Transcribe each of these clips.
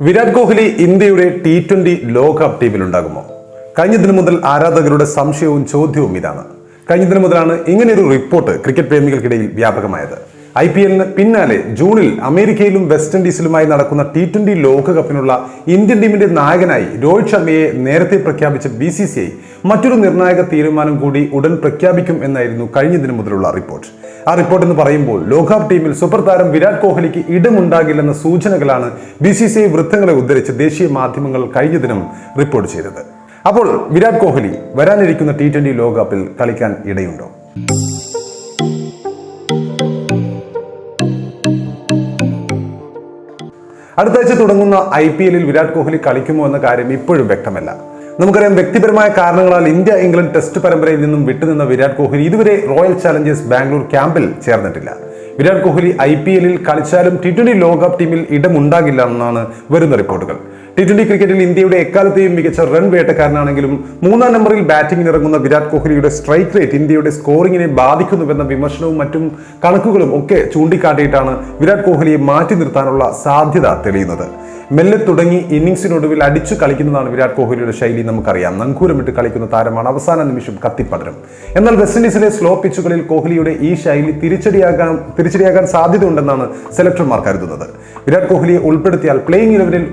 വിരാട് കോഹ്ലി ഇന്ത്യയുടെ T twenty ലോകകപ്പ് ടീമിലുണ്ടാകുമോ? കഴിഞ്ഞ ദിനം മുതൽ ആരാധകരുടെ സംശയവും ചോദ്യവും ഇതാണ്. കഴിഞ്ഞ ദിനം മുതലാണ് ഇങ്ങനെയൊരു റിപ്പോർട്ട് ക്രിക്കറ്റ് പ്രേമികൾക്കിടയിൽ വ്യാപകമായത്. ഐ പി എല്ലിന് പിന്നാലെ ജൂണിൽ അമേരിക്കയിലും വെസ്റ്റ് ഇൻഡീസിലുമായി നടക്കുന്ന ടി ട്വന്റി ലോകകപ്പിനുള്ള ഇന്ത്യൻ ടീമിന്റെ നായകനായി രോഹിത് ശർമ്മയെ നേരത്തെ പ്രഖ്യാപിച്ച ബി സി സി ഐ മറ്റൊരു നിർണായക തീരുമാനം കൂടി ഉടൻ പ്രഖ്യാപിക്കും എന്നായിരുന്നു കഴിഞ്ഞ ദിനം മുതലുള്ള റിപ്പോർട്ട്. ആ റിപ്പോർട്ട് എന്ന് പറയുമ്പോൾ ലോകകപ്പ് ടീമിൽ സൂപ്പർ താരം വിരാട് കോഹ്ലിക്ക് ഇടമുണ്ടാകില്ലെന്ന സൂചനകളാണ് ബി സി സി ഐ വൃത്തങ്ങളെ ഉദ്ധരിച്ച് ദേശീയ മാധ്യമങ്ങൾ കഴിഞ്ഞ ദിനം റിപ്പോർട്ട് ചെയ്തത്. അപ്പോൾ വിരാട് കോഹ്ലി വരാനിരിക്കുന്ന ടി ട്വന്റി ലോകകപ്പിൽ കളിക്കാൻ ഇടയുണ്ടോ? അടുത്ത ആഴ്ച തുടങ്ങുന്ന ഐ പി എല്ലിൽ വിരാട് കോഹ്ലി കളിക്കുമോ എന്ന കാര്യം ഇപ്പോഴും വ്യക്തമല്ല. നമുക്കറിയാം വ്യക്തിപരമായ കാരണങ്ങളാൽ ഇന്ത്യ ഇംഗ്ലണ്ട് ടെസ്റ്റ് പരമ്പരയിൽ നിന്നും വിട്ടുനിന്ന വിരാട് കോഹ്ലി ഇതുവരെ റോയൽ ചാലഞ്ചേഴ്സ് ബാംഗ്ലൂർ ക്യാമ്പിൽ ചേർന്നിട്ടില്ല. വിരാട് കോഹ്ലി ഐ പി എല്ലിൽ കളിച്ചാലും ടി ട്വന്റി ലോകകപ്പ് ടീമിൽ ഇടമുണ്ടാകില്ല എന്നാണ് വരുന്ന റിപ്പോർട്ടുകൾ. ടി ട്വന്റി ക്രിക്കറ്റിൽ ഇന്ത്യയുടെ എക്കാലത്തെയും മികച്ച റൺ വേട്ടക്കാരനാണെങ്കിലും മൂന്നാം നമ്പറിൽ ബാറ്റിംഗിന് ഇറങ്ങുന്ന വിരാട് കോഹ്ലിയുടെ സ്ട്രൈക്ക് റേറ്റ് ഇന്ത്യയുടെ സ്കോറിങ്ങിനെ ബാധിക്കുന്നുവെന്ന വിമർശനവും മറ്റും കണക്കുകളും ഒക്കെ ചൂണ്ടിക്കാട്ടിയിട്ടാണ് വിരാട് കോഹ്ലിയെ മാറ്റി നിർത്താനുള്ള സാധ്യത തെളിയുന്നത്. മെല്ലെ തുടങ്ങി ഇന്നിംഗ്സിനൊടുവിൽ അടിച്ചു കളിക്കുന്നതാണ് വിരാട് കോഹ്ലിയുടെ ശൈലി നമുക്കറിയാം. നങ്കൂരമിട്ട് കളിക്കുന്ന താരമാണ് അവസാന നിമിഷം കത്തിപ്പടരും. എന്നാൽ വെസ്റ്റ് ഇൻഡീസിലെ സ്ലോ പിച്ചുകളിൽ കോഹ്ലിയുടെ ഈ ശൈലി തിരിച്ചടിയാകാൻ തിരിച്ചടിയാകാൻ സാധ്യതയുണ്ടെന്നാണ് സെലക്ടർമാർ കരുതുന്നത്. വിരാട് കോഹ്ലിയെ ഉൾപ്പെടുത്തിയാൽ പ്ലേയിങ് ഇലവനിൽ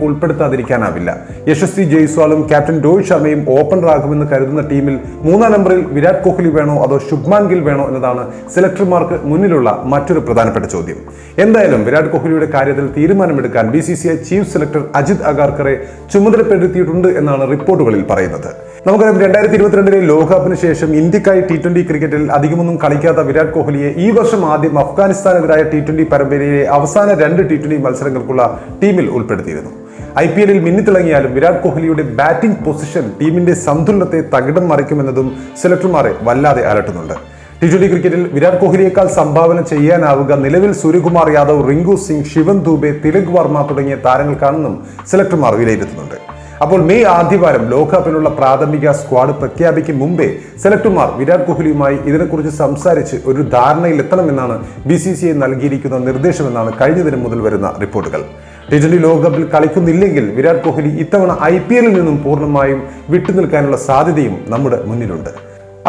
ഉൾപ്പെടുത്താതിരിക്കാനാവില്ല യശസ്വി ജയ്സ്വാളും ക്യാപ്റ്റൻ രോഹിത് ശർമ്മയും ഓപ്പണറാകുമെന്ന് കരുതുന്ന ടീമിൽ മൂന്നാം നമ്പറിൽ വിരാട് കോഹ്ലി വേണോ അതോ ശുഭ്മാൻ ഗിൽ വേണോ എന്നതാണ് സെലക്ടർമാർക്ക് മുന്നിലുള്ള മറ്റൊരു പ്രധാനപ്പെട്ട ചോദ്യം. എന്തായാലും വിരാട് കോഹ്ലിയുടെ കാര്യത്തിൽ തീരുമാനമെടുക്കാൻ B C C I chief selector Ajit അഗാർക്കറെ ചുമതലപ്പെടുത്തിയിട്ടുണ്ട് എന്നാണ് റിപ്പോർട്ടുകളിൽ പറയുന്നത്. നമുക്കറിയാം രണ്ടായിരത്തി ഇരുപത്തിരണ്ടിലെ ലോകകപ്പിന് ശേഷം ഇന്ത്യക്കായി ടി ട്വന്റി ക്രിക്കറ്റിൽ അധികമൊന്നും കളിക്കാത്ത വിരാട് കോഹ്ലിയെ ഈ വർഷം ആദ്യം അഫ്ഗാനിസ്ഥാനെതിരായ ടി ട്വന്റി പരമ്പരയിലെ അവസാന രണ്ട് ടി ട്വന്റി മത്സരങ്ങൾക്കുള്ള ടീമിൽ ഉൾപ്പെടുത്തിയിരുന്നു. ഐ പി എല്ലിൽ മിന്നിത്തിളങ്ങിയാലും വിരാട് കോഹ്ലിയുടെ ബാറ്റിംഗ് പൊസിഷൻ ടീമിന്റെ സന്തുലനത്തെ തകിടം മറിക്കുമെന്നതും സെലക്ടർമാരെ വല്ലാതെ അലട്ടുന്നുണ്ട്. ടി ട്വന്റി ക്രിക്കറ്റിൽ വിരാട് കോഹ്ലിയേക്കാൾ സംഭാവന ചെയ്യാനാവുക നിലവിൽ സൂര്യകുമാർ യാദവ് റിങ്കു സിംഗ് ശിവൻ ദൂബെ തിലക് വർമ്മ തുടങ്ങിയ താരങ്ങൾക്കാണെന്നും സെലക്ടർമാർ വിലയിരുത്തുന്നുണ്ട്. അപ്പോൾ മെയ് ആദ്യവാരം ലോകകപ്പിനുള്ള പ്രാഥമിക സ്ക്വാഡ് പ്രഖ്യാപിക്കും മുമ്പേ സെലക്ടർമാർ വിരാട് കോഹ്ലിയുമായി ഇതിനെക്കുറിച്ച് സംസാരിച്ച് ഒരു ധാരണയിലെത്തണമെന്നാണ് ബി സി സി ഐ നൽകിയിരിക്കുന്ന നിർദ്ദേശമെന്നാണ് കഴിഞ്ഞ ദിനം മുതൽ വരുന്ന റിപ്പോർട്ടുകൾ. ടി ട്വന്റി ലോകകപ്പിൽ കളിക്കുന്നില്ലെങ്കിൽ വിരാട് കോഹ്ലി ഇത്തവണ ഐ പി എല്ലിൽ നിന്നും പൂർണമായും വിട്ടുനിൽക്കാനുള്ള സാധ്യതയും നമ്മുടെ മുന്നിലുണ്ട്.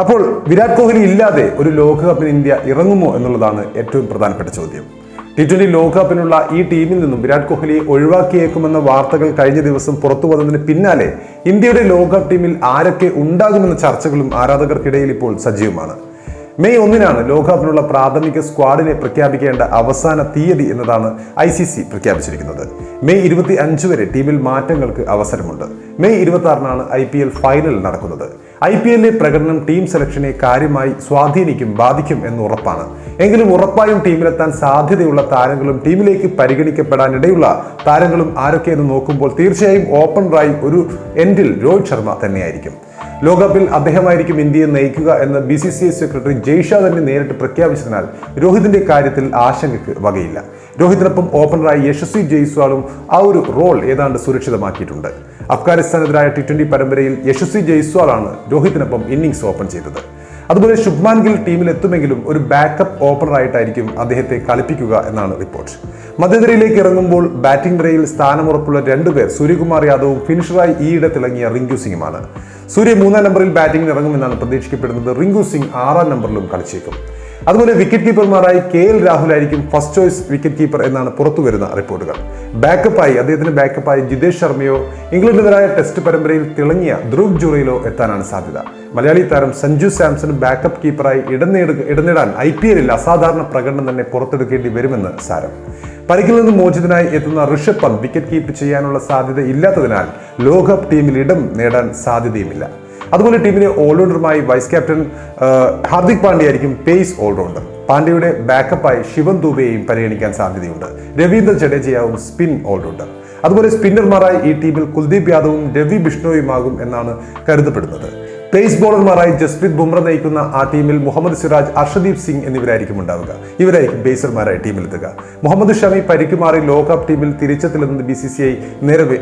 അപ്പോൾ വിരാട് കോഹ്ലി ഇല്ലാതെ ഒരു ലോകകപ്പിന് ഇന്ത്യ ഇറങ്ങുമോ എന്നുള്ളതാണ് ഏറ്റവും പ്രധാനപ്പെട്ട ചോദ്യം. ടി ട്വന്റി ലോകകപ്പിനുള്ള ഈ ടീമിൽ നിന്നും വിരാട് കോഹ്ലിയെ ഒഴിവാക്കിയേക്കുമെന്ന വാർത്തകൾ കഴിഞ്ഞ ദിവസം പുറത്തു വന്നതിന് പിന്നാലെ ഇന്ത്യയുടെ ലോകകപ്പ് ടീമിൽ ആരൊക്കെ ഉണ്ടാകുമെന്ന ചർച്ചകളും ആരാധകർക്കിടയിൽ ഇപ്പോൾ സജീവമാണ്. മെയ് ഒന്നിനാണ് ലോകകപ്പിനുള്ള പ്രാഥമിക സ്ക്വാഡിനെ പ്രഖ്യാപിക്കേണ്ട അവസാന തീയതി എന്നതാണ് ഐ സി സി പ്രഖ്യാപിച്ചിരിക്കുന്നത്. മെയ് ഇരുപത്തി അഞ്ച് വരെ ടീമിൽ മാറ്റങ്ങൾക്ക് അവസരമുണ്ട്. മെയ് ഇരുപത്തി ആറിനാണ് ഐ പി എൽ ഫൈനൽ നടക്കുന്നത്. ഐ പി എല്ലിലെ പ്രകടനം ടീം സെലക്ഷനെ കാര്യമായി സ്വാധീനിക്കും ബാധിക്കും എന്ന് ഉറപ്പാണ്. എങ്കിലും ഉറപ്പായും ടീമിലെത്താൻ സാധ്യതയുള്ള താരങ്ങളും ടീമിലേക്ക് പരിഗണിക്കപ്പെടാനിടയുള്ള താരങ്ങളും ആരൊക്കെയെന്ന് നോക്കുമ്പോൾ തീർച്ചയായും ഓപ്പണറായി ഒരു എൻഡിൽ രോഹിത് ശർമ്മ തന്നെയായിരിക്കും. ലോകകപ്പിൽ അദ്ദേഹമായിരിക്കും ഇന്ത്യയെ നയിക്കുക എന്ന് B C C I secretary Jay Shah തന്നെ നേരിട്ട് പ്രഖ്യാപിച്ചതിനാൽ രോഹിതിന്റെ കാര്യത്തിൽ ആശങ്കയ്ക്ക് വകയില്ല. രോഹിതിനൊപ്പം ഓപ്പണറായി യശസ്വി ജയ്സ്വാളും ആ ഒരു റോൾ ഏതാണ്ട് സുരക്ഷിതമാക്കിയിട്ടുണ്ട്. അഫ്ഗാനിസ്ഥാനെതിരായ ടി ട്വന്റി പരമ്പരയിൽ യശസ്വി ജയ്സ്വാളാണ് രോഹിതിനൊപ്പം ഇന്നിംഗ്സ് ഓപ്പൺ ചെയ്തത്. അതുപോലെ ശുഭ്മാൻ ഗിൽ ടീമിൽ എത്തുമെങ്കിലും ഒരു ബാക്കപ്പ് ഓപ്പണറായിട്ടായിരിക്കും അദ്ദേഹത്തെ കളിപ്പിക്കുക എന്നാണ് റിപ്പോർട്ട് മധ്യനിരയിലേക്ക് ഇറങ്ങുമ്പോൾ ബാറ്റിംഗ് നിരയിൽ സ്ഥാനമുറപ്പുള്ള രണ്ടുപേർ സൂര്യകുമാർ യാദവും ഫിനിഷറായി ഈയിടെ തിളങ്ങിയ റിങ്കു സിംഗുമാണ്. സൂര്യ മൂന്നാം നമ്പറിൽ ബാറ്റിംഗിന് ഇറങ്ങുമെന്നാണ് പ്രതീക്ഷിക്കപ്പെടുന്നത്. റിങ്കു സിംഗ് ആറാം നമ്പറിലും കളിച്ചേക്കും. അതുപോലെ വിക്കറ്റ് കീപ്പർമാരായി കെ എൽ രാഹുൽ ആയിരിക്കും ഫസ്റ്റ് ചോയ്സ് വിക്കറ്റ് കീപ്പർ എന്നാണ് പുറത്തു വരുന്ന റിപ്പോർട്ടുകൾ ബാക്കപ്പായി അദ്ദേഹത്തിന് ബാക്കപ്പായി ജിതേഷ് ശർമ്മയോ ഇംഗ്ലണ്ടിനെതിരായ ടെസ്റ്റ് പരമ്പരയിൽ തിളങ്ങിയ ധ്രുവ് ജുറയിലോ എത്താനാണ് സാധ്യത. മലയാളി താരം സഞ്ജു സാംസൺ ബാക്കപ്പ് കീപ്പറായി ഇടനേട ഇടനേടാൻ ഐ പി എല്ലിൽ അസാധാരണ പ്രകടനം തന്നെ പുറത്തെടുക്കേണ്ടി വരുമെന്ന് സാരം. പരിക്കിൽ നിന്ന് മോചിതനായി എത്തുന്ന ഋഷഭ് പന്ത് വിക്കറ്റ് കീപ്പ് ചെയ്യാനുള്ള സാധ്യത ഇല്ലാത്തതിനാൽ ലോകകപ്പ് ടീമിൽ ഇടം നേടാൻ സാധ്യതയുമില്ല. അതുപോലെ ടീമിലെ ഓൾറൗണ്ടറുമായി വൈസ് ക്യാപ്റ്റൻ ഹാർദിക് പാണ്ഡ്യ ആയിരിക്കും പേസ് ഓൾറൗണ്ടർ. പാണ്ഡ്യയുടെ ബാക്കപ്പായി ശിവൻ ദൂബെയും പരിഗണിക്കാൻ സാധ്യതയുണ്ട്. രവീന്ദ്ര ജഡേജയാവും സ്പിൻ ഓൾറൗണ്ടർ. അതുപോലെ സ്പിന്നർമാരായി ഈ ടീമിൽ കുൽദീപ് യാദവും രവി ബിഷ്ണോയുമാകും എന്നാണ് കരുതപ്പെടുന്നത്. പേസ് ബോളർമാരായി ജസ്പ്രീത് ബുംറ നയിക്കുന്ന ആ ടീമിൽ മുഹമ്മദ് സിറാജ് അർഷദീപ് സിംഗ് എന്നിവരായിരിക്കും ഉണ്ടാവുക. ഇവരായിരിക്കും ബേസർമാരായി ടീമിലെത്തുക. മുഹമ്മദ് ഷമി പരിക്കുമാറി ലോകകപ്പ് ടീമിൽ തിരിച്ചെത്തില്ലെന്ന് ബി സി സി ഐ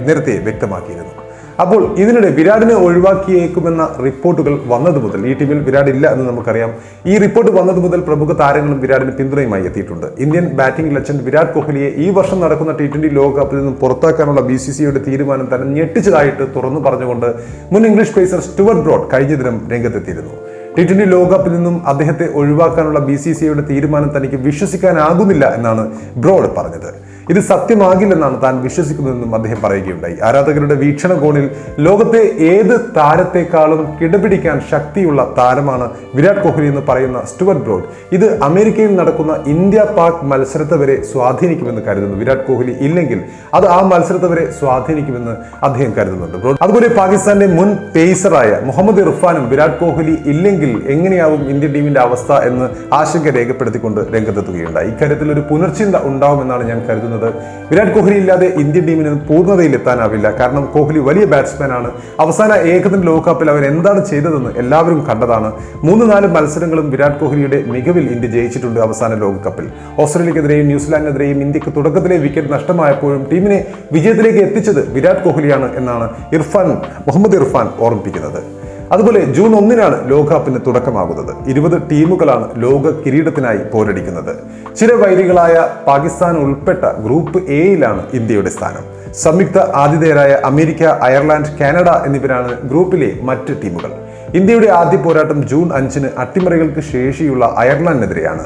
നേരത്തെ വ്യക്തമാക്കിയിരുന്നു. അപ്പോൾ ഇതിനിടെ വിരാടിനെ ഒഴിവാക്കിയേക്കുമെന്ന റിപ്പോർട്ടുകൾ വന്നത് മുതൽ ഈ ടീമിൽ വിരാട് ഇല്ല എന്ന് നമുക്കറിയാം. ഈ റിപ്പോർട്ട് വന്നത് മുതൽ പ്രമുഖ താരങ്ങളും വിരാടിന് പിന്തുണയുമായി എത്തിയിട്ടുണ്ട്. ഇന്ത്യൻ ബാറ്റിംഗ് ലെജൻഡ് വിരാട് കോഹ്ലിയെ ഈ വർഷം നടക്കുന്ന ടി ട്വന്റി ലോകകപ്പിൽ നിന്നും പുറത്താക്കാനുള്ള ബി സി സിയുടെ തീരുമാനം തന്നെ ഞെട്ടിച്ചതായിട്ട് തുറന്നു പറഞ്ഞുകൊണ്ട് മുൻ ഇംഗ്ലീഷ് പേസർ സ്റ്റുവർട്ട് ബ്രോഡ് കഴിഞ്ഞ ദിനം രംഗത്തെത്തിയിരുന്നു. ടി ട്വന്റി ലോകകപ്പിൽ നിന്നും അദ്ദേഹത്തെ ഒഴിവാക്കാനുള്ള ബി സി സിയുടെ തീരുമാനം തനിക്ക് വിശ്വസിക്കാനാകുന്നില്ല എന്നാണ് ബ്രോഡ് പറഞ്ഞത്. ഇത് സത്യമാകില്ലെന്നാണ് താൻ വിശ്വസിക്കുന്നതെന്നും അദ്ദേഹം പറയുകയുണ്ടായി. ആരാധകരുടെ വീക്ഷണകോണിൽ ലോകത്തെ ഏത് താരത്തെക്കാളും കിടപിടിക്കാൻ ശക്തിയുള്ള താരമാണ് വിരാട് കോഹ്ലി എന്ന് പറയുന്ന സ്റ്റുവർട്ട് ബ്രോഡ്. ഇത് അമേരിക്കയിൽ നടക്കുന്ന ഇന്ത്യ പാക് മത്സരത്തെ വരെ സ്വാധീനിക്കുമെന്ന് കരുതുന്നു വിരാട് കോഹ്ലി. ഇല്ലെങ്കിൽ അത് ആ മത്സരത്തെ വരെ സ്വാധീനിക്കുമെന്ന് അദ്ദേഹം കരുതുന്നുണ്ട്. ബ്രോഡ് അതുപോലെ പാകിസ്ഥാന്റെ മുൻ പേസറായ മുഹമ്മദ് ഇർഫാനും വിരാട് കോഹ്ലി ഇല്ലെങ്കിൽ എങ്ങനെയാവും ഇന്ത്യൻ ടീമിന്റെ അവസ്ഥ എന്ന് ആശങ്ക രേഖപ്പെടുത്തിക്കൊണ്ട് രംഗത്തെത്തുകയുണ്ടായി. ഇക്കാര്യത്തിൽ ഒരു പുനർചിന്ത ഉണ്ടാവുമെന്നാണ് ഞാൻ കരുതുന്നത്. വിരാട് കോഹ്ലി ഇല്ലാതെ ഇന്ത്യൻ ടീമിന് പൂർണതയിൽ എത്താനാവില്ല കാരണം കോഹ്ലി വലിയ ബാറ്റ്സ്മാൻ ആണ്. അവസാന ഏകദിന ലോകകപ്പിൽ അവർ എന്താണ് ചെയ്തതെന്ന് എല്ലാവരും കണ്ടതാണ്. മൂന്ന് നാല് മത്സരങ്ങളും വിരാട് കോഹ്ലിയുടെ മികവിൽ ഇന്ത്യ ജയിച്ചിട്ടുണ്ട് അവസാന ലോകകപ്പിൽ ഓസ്ട്രേലിയക്കെതിരെയും ന്യൂസിലാൻഡിനെതിരെയും ഇന്ത്യയ്ക്ക് തുടക്കത്തിലെ വിക്കറ്റ് നഷ്ടമായപ്പോഴും ടീമിനെ വിജയത്തിലേക്ക് എത്തിച്ചത് വിരാട് കോഹ്ലിയാണ് എന്നാണ് ഇർഫാൻ മുഹമ്മദ് ഇർഫാൻ ഓർമ്മിപ്പിക്കുന്നത്. അതുപോലെ ജൂൺ ഒന്നിനാണ് ലോകകപ്പിന് തുടക്കമാകുന്നത്. ഇരുപത് ടീമുകളാണ് ലോക കിരീടത്തിനായി പോരടിക്കുന്നത്. ചിരവൈരികളായ പാകിസ്ഥാൻ ഉൾപ്പെട്ട ഗ്രൂപ്പ് എയിലാണ് ഇന്ത്യയുടെ സ്ഥാനം. സംയുക്ത ആതിഥേയരായ അമേരിക്ക അയർലാൻഡ് കാനഡ എന്നിവരാണ് ഗ്രൂപ്പിലെ മറ്റ് ടീമുകൾ. ഇന്ത്യയുടെ ആദ്യ പോരാട്ടം ജൂൺ അഞ്ചിന് അട്ടിമറികൾക്ക് ശേഷിയുള്ള അയർലാൻഡിനെതിരെയാണ്.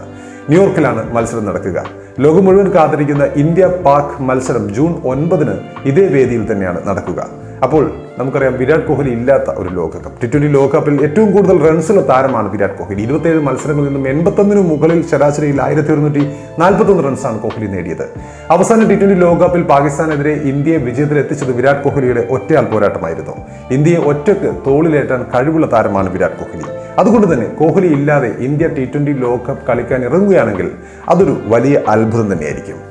ന്യൂയോർക്കിലാണ് മത്സരം നടക്കുക. ലോകം മുഴുവൻ കാത്തിരിക്കുന്ന ഇന്ത്യ പാക് മത്സരം ജൂൺ ഒൻപതിന് ഇതേ വേദിയിൽ തന്നെയാണ് നടക്കുക. അപ്പോൾ നമുക്കറിയാം വിരാട് കോഹ്ലി ഇല്ലാത്ത ഒരു ലോകകപ്പ്. ടി ട്വന്റി ലോകകപ്പിൽ ഏറ്റവും കൂടുതൽ റൺസുള്ള താരമാണ് വിരാട് കോഹ്ലി. ഇരുപത്തേഴ് മത്സരങ്ങളിൽ നിന്നും എൺപത്തൊന്നിന് മുകളിൽ ശരാശരിയിൽ ആയിരത്തി ഒരുന്നൂറ്റി നാൽപ്പത്തൊന്ന് റൺസാണ് കോഹ്ലി നേടിയത്. അവസാന ടി ട്വന്റി ലോകകപ്പിൽ പാകിസ്ഥാനെതിരെ ഇന്ത്യയെ വിജയത്തിൽ എത്തിച്ചത് വിരാട് കോഹ്ലിയുടെ ഒറ്റയാൾ പോരാട്ടമായിരുന്നു. ഇന്ത്യയെ ഒറ്റയ്ക്ക് തോളിലേറ്റാൻ കഴിവുള്ള താരമാണ് വിരാട് കോഹ്ലി. അതുകൊണ്ട് തന്നെ കോഹ്ലി ഇല്ലാതെ ഇന്ത്യ ടി ട്വന്റി ലോകകപ്പ് കളിക്കാൻ ഇറങ്ങുകയാണെങ്കിൽ അതൊരു വലിയ അത്ഭുതം തന്നെയായിരിക്കും.